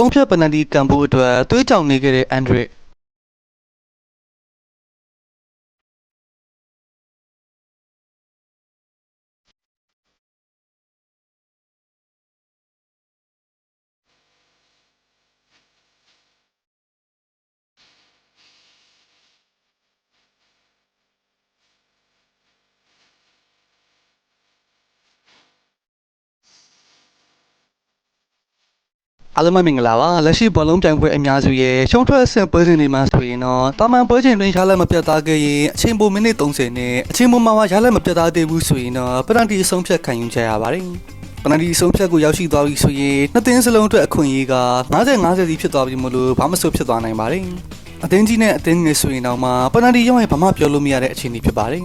ဆုံးဖြတ်ပနတီကံဖို့အတွက်သွေးကြောင်နေခဲ့တဲ့အန်ဒရစ် အားလုံးပဲမင်္ဂလာပါလက်ရှိဘောလုံးပြိုင်ပွဲအများစုရဲ့ရှုံးထွက်အဆင့်ပွဲစဉ်တွေမှာဆိုရင်တော့တာမန်ပွဲချိန်တွင်ရလက်မပြတ်သားခဲ့ရင်အချိန်ပိုမိနစ်30နဲ့အချိန်ပိုမှာရလက်မပြတ်သားသေးဘူးဆိုရင်တော့ပနတီအဆုံးဖြတ်ခံယူကြရပါတယ်ပနတီအဆုံးဖြတ်ကိုရောက်ရှိသွားပြီဆိုရင်နှစ်သင်းစလုံးအတွက်အခွင့်အရေးက90 90စီဖြစ်သွားပြီမို့လို့ဘာမှမဆိုဖြစ်သွားနိုင်ပါတယ်အသင်းကြီးနဲ့အသင်းငယ်ဆိုရင်တော့မှပနတီရောက်ရင်ဘာမှပြောလို့မရတဲ့အခြေအနေဖြစ်ပါတယ်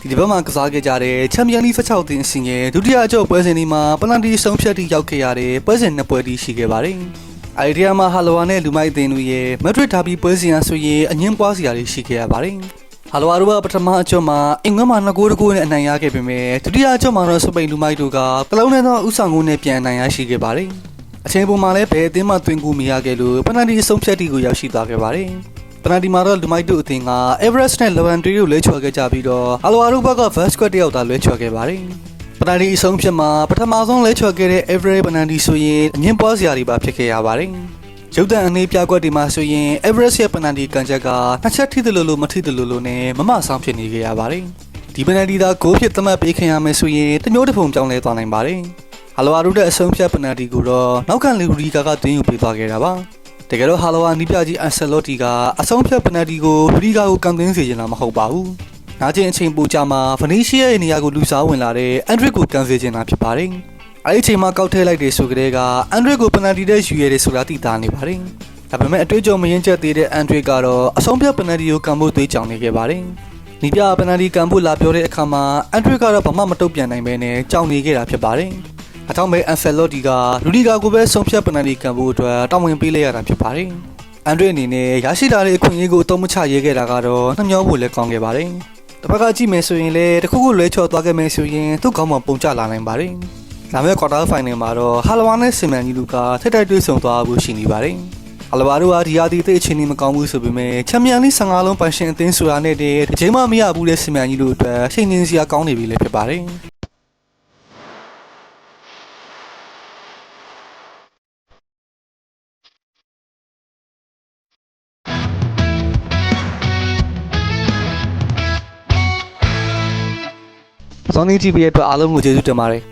ဒီတစ်ပတ်မှာကစားခဲ့ကြတဲ့ချန်ပီယံလိ16တင်အဆင့်ရဲ့ဒုတိယအကျော့ပွဲစဉ်ဒီမှာပနန်တီဆုံးဖြတ်တိရောက်ခဲ့ရတဲ့ပွဲစဉ်နှစ်ပွဲတိရှိခဲ့ပါတယ်။အဲဒီထဲမှာဟာလိုဝါနဲ့လူမိုက်တင်တို့ရဲ့မက်ဒရစ်ဒါဘီပွဲစဉ်အဆိုရင်အငင်းပွားစရာတွေရှိခဲ့ရပါတယ်။ဟာလိုဝါတို့ကပထမအကျော့မှာအင်္ဂလန်မှာ2ဂိုးတကူနဲ့အနိုင်ရခဲ့ပေမဲ့ဒုတိယအကျော့မှာတော့စပိန်လူမိုက်တို့ကကလုံးနဲ့တော့ဥဆောင်ကိုနဲ့ပြန်အနိုင်ရရှိခဲ့ပါတယ်။အချိန်ပုံမှာလည်းဘယ်အသင်းမှတွင်ကူမရခဲ့လို့ပနန်တီဆုံးဖြတ်တိကိုရောက်ရှိသွားခဲ့ပါတယ်။ ပနဒီမာတော့လူမိုက်တို့အသင်းက Everest နဲ့ Levan တွေတို့လဲချော်ခဲ့ကြပြီးတော့အလိုဝါတို့ဘက်က Vasquez တယောက်သာလဲချော်ခဲ့ပါတယ်။ပနဒီအဆုံးဖြစ်မှာပထမဆုံးလဲချော်ခဲ့တဲ့ Everest ပနဒီဆိုရင်အငင်းပွားစရာတွေပါဖြစ်ခဲ့ရပါတယ်။ရုပ်တံအနေပြကွက်ဒီမှာဆိုရင် Everest ရဲ့ပနဒီကန်ချက်ကနှစ်ချက်ထိတယ်လို့လို့မထိတယ်လို့လို့နဲ့မမဆောင်ဖြစ်နေခဲ့ရပါတယ်။ဒီပနဒီသာဂိုးဖြစ်သတ်မှတ်ပေးခင်ရမယ်ဆိုရင်တမျိုးတစ်ပုံပြောင်းလဲသွားနိုင်ပါတယ်။အလိုဝါတို့တဲ့အဆုံးဖြတ်ပနဒီကိုတော့နောက်ခံလီရူဒီကာကတွင်းယူပေးသွားခဲ့တာပါ။ တကယ်တော့ဟာလိုဝါနီးပြကြီးအန်ဆယ်လော့တီကအဆုံးဖြတ်ပနတီကိုဘရီဂါကိုကန်သွင်းစေချင်တာမဟုတ်ပါဘူး။နာကျင်အချိန်ပိုကြမှာဗနီးရှီးရဲ့နေရာကိုလူစားဝင်လာတဲ့အန်ဒရစ်ကိုကန်စေချင်တာဖြစ်ပါတယ်။အဲဒီအချိန်မှာကောက်ထဲလိုက်တယ်ဆိုကြတဲ့ကအန်ဒရစ်ကိုပနတီတဲ့ယူရတယ်ဆိုတာသိသားနေပါတယ်။ဒါပေမဲ့အတွေ့အကြုံမရင်ချက်သေးတဲ့အန်ဒရစ်ကတော့အဆုံးဖြတ်ပနတီကိုကန်ဖို့သွေးကြောင်နေခဲ့ပါတယ်။နီးပြပနတီကန်ဖို့လာပြောတဲ့အခါမှာအန်ဒရစ်ကတော့ဘာမှမတုတ်ပြန်နိုင်ဘဲနဲ့ကြောင်နေခဲ့တာဖြစ်ပါတယ်။ အထောက်မဲ့အန်ဖယ်လော့တီကလူဒီကာကိုပဲဆုံးဖြတ်ပနတီကံဖို့အတွက်တောင်းဝင်ပေးလိုက်ရတာဖြစ်ပါတယ်။အန်ဒရစ်အနေနဲ့ရရှိလာတဲ့အခွင့်အရေးကိုအသုံးမချရဲခဲ့တာကတော့နှမျောဖို့လည်းကောင်းခဲ့ပါတယ်။တစ်ဖက်ကကြည့်မယ်ဆိုရင်လည်းတစ်ခုခုလွဲချော်သွားခဲ့မယ်ဆိုရင်သူ့ကောင်းမှပုံကျလာနိုင်ပါတယ်။ဒါမဲ့ကွာတာဖိုင်နယ်မှာတော့ဟာလဝါနဲ့စင်မန်ကြီးလူကထိတ်တိုက်တွေ့ဆုံသွားဖို့ရှိနေပါတယ်။အလဘာတို့ကဒီယာတီတိတ်အချင်းကြီးမကောင်းဘူးဆိုပေမဲ့ချန်ပီယံလိ15လုံးပိုင်ရှင်အသင်းဆိုတာနဲ့တည်းတစ်ချိန်မှမရဘူးတဲ့စင်မန်ကြီးတို့အတွက်ချိန်နေစရာကောင်းနေပြီလည်းဖြစ်ပါတယ်။ စောင်းနေကြည့်ပြီးတဲ့အတွက်အားလုံးကိုကျေးဇူးတင်ပါတယ်